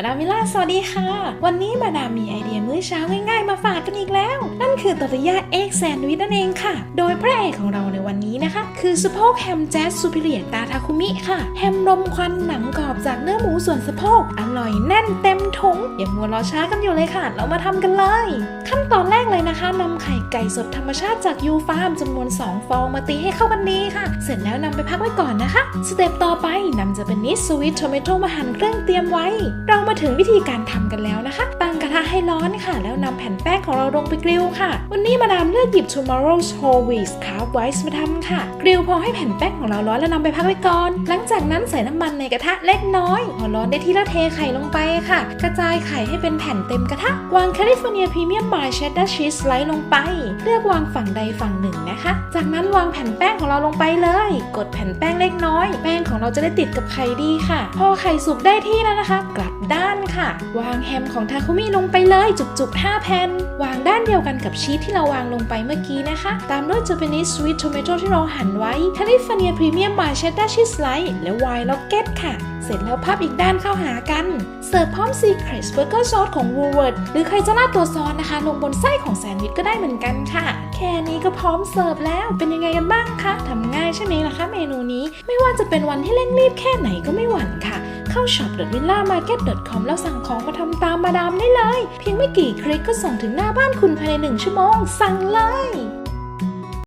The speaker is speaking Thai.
มาดามวิล่าสวัสดีค่ะ วันนี้มาดามมีไอเดียมื้อเช้าง่ายๆ มาฝากกันอีกแล้ว นั่นคือตอร์ยาเอ็กแซนด์วิชนั่นเองค่ะ โดยพระเอกของเราในวันนี้นะคะ คือสะโพกแฮมแจ๊สซูเปเรียตาทาคุมิค่ะ แฮมรมควันหนังกรอบจากเนื้อหมูส่วนสะโพก อร่อยแน่นเต็มถุงอย่ามัวรอช้ากันอยู่เลยค่ะ เรามาทำกันเลย ขั้นตอนแรกเลยนะคะนำไข่ไก่สดธรรมชาติจากยูฟาร์มจำนวน 2 ฟองมาตีให้เข้ากันดีค่ะ เสร็จแล้วนำไปพักไว้ก่อนนะคะ สเต็ปต่อไปนำจะเป็นนิสสวิตโทเมโตมาหั่นเครื่องเตรียมไว้เรามาถึงวิธีการทำกันแล้วนะคะ ตั้งกระทะให้ร้อนค่ะ แล้วนำแผ่นแป้งของเราลงไปกริลค่ะ วันนี้มาดามเลือกหยิบ Tomorrow's Whole Wheat Carb Rice มาทำค่ะ กริลพอให้แผ่นแป้งของเราร้อนแล้วนำไปพักไว้ก่อน หลังจากนั้นใส่น้ำมันในกระทะเล็กน้อย พอร้อนได้ที่แล้วเทไข่ลงไปค่ะ กระจายไข่ให้เป็นแผ่นเต็มกระทะ วางแคลิฟอร์เนียพรีเมียมบายเชดดาร์ชีสไลท์ลงไป เลือกวางฝั่งใดฝั่งหนึ่งนะคะ จากนั้นวางแผ่นแป้งของเราลงไปเลย กดแผ่นแป้งเล็กน้อย แป้งของเราจะได้ติดกับไข่ดีค่ะ พอไข่สุกได้ที่แล้วนะคะ กลับ ด้านค่ะ วางแฮมของทาคุมิลงไปเลยจุกๆ5แผ่นวางด้านเดียวกันกับชีสที่เราวางลงไปเมื่อกี้นะคะ ตามด้วย Japanese sweet tomato ที่เราหั่นไว้ California Premium by Cheddar Cheese Slice และ Wine Rocket ค่ะ เสร็จแล้วพับอีกด้านเข้าหากัน เสิร์ฟพร้อม Secret Burger Sauce ของ Woolworth หรือใครจะราดตัวซอสนะคะ ลงบนไส้ของแซนด์วิชก็ได้เหมือนกันค่ะ แค่นี้ก็พร้อมเสิร์ฟแล้วเป็นยังไงกันบ้างคะทำง่ายใช่ไหมล่ะคะ เมนูนี้ไม่ว่าจะเป็นวันที่เร่งรีบแค่ไหนก็ไม่หวั่นค่ะ เข้า shop.villamarket.com แล้วสั่งของมาทำตามมาดามได้เลย เพียงไม่กี่คลิกก็ส่งถึงหน้าบ้านคุณภายในหนึ่งชั่วโมง สั่งเลย